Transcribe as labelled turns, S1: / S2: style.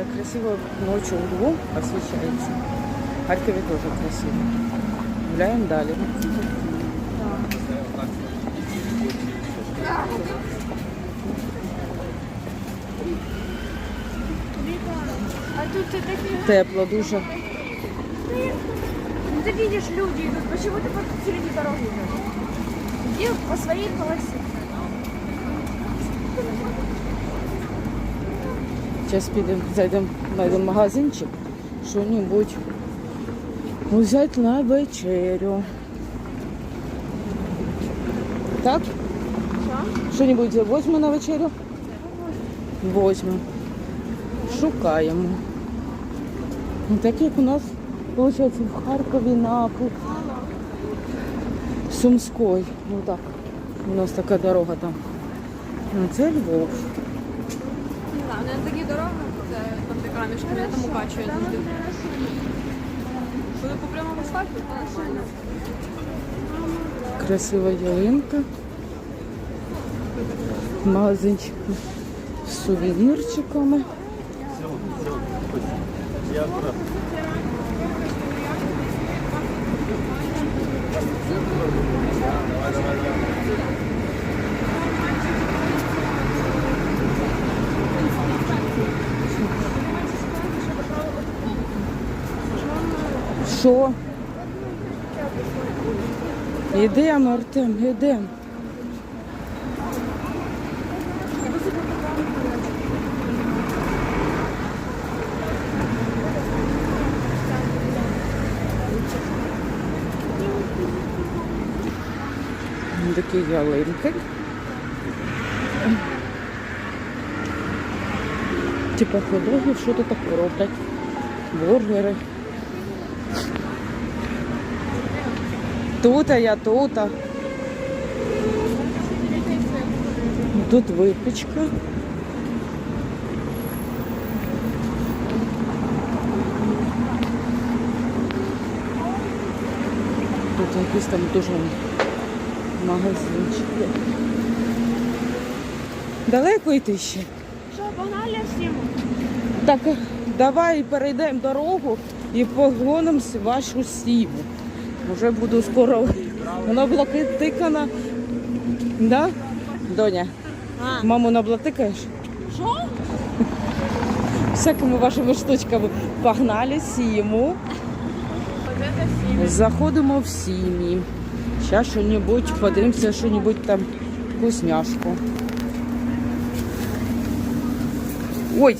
S1: как красиво ночью вдвох освещается. В Харькове тоже красиво. Гуляем далее.
S2: А.
S1: Тепло дуже.
S2: Ну, Ты видишь, люди идут. Почему ты посреди дороги идешь? Иди по своей полосе.
S1: Зараз підемо, зайдемо, знайдемо магазинчик, що-небудь взяти на вечерю. Так? Що-небудь возьмемо на вечерю? Возьмемо. Шукаємо. Ну, Так як у нас, виходить, в Харкові на Сумської. Ну так. У нас така дорога там. Ну, це Львов.
S3: Не знаю, не такі дороги, це там де камішки, я там укачує завжди. Коли по прямому асфальту, то нормально.
S1: Красива ялинка. Магазинчик з сувенірчиками. Що? Ідемо, Артем, ідемо. Такі ялинки. Типа ходогів, що тут таке роблять? Бургери. Тут, а я тут. а. Тут випічка. Тут якісь там дуже магазинчики. Далеко йти ще?
S2: Что, погнали сниму?
S1: Так, давай перейдемо дорогу і погонимося в вашу сіву. Уже буду скоро. Воно блокитикана. Да? Доня? Маму наблатикаєш?
S2: Що?
S1: Всякими вашими штучками. Погнали, сіємо. Заходимо в сім'ї. Зараз що-небудь, подивимося, що-небудь там вкусняшку. Ой,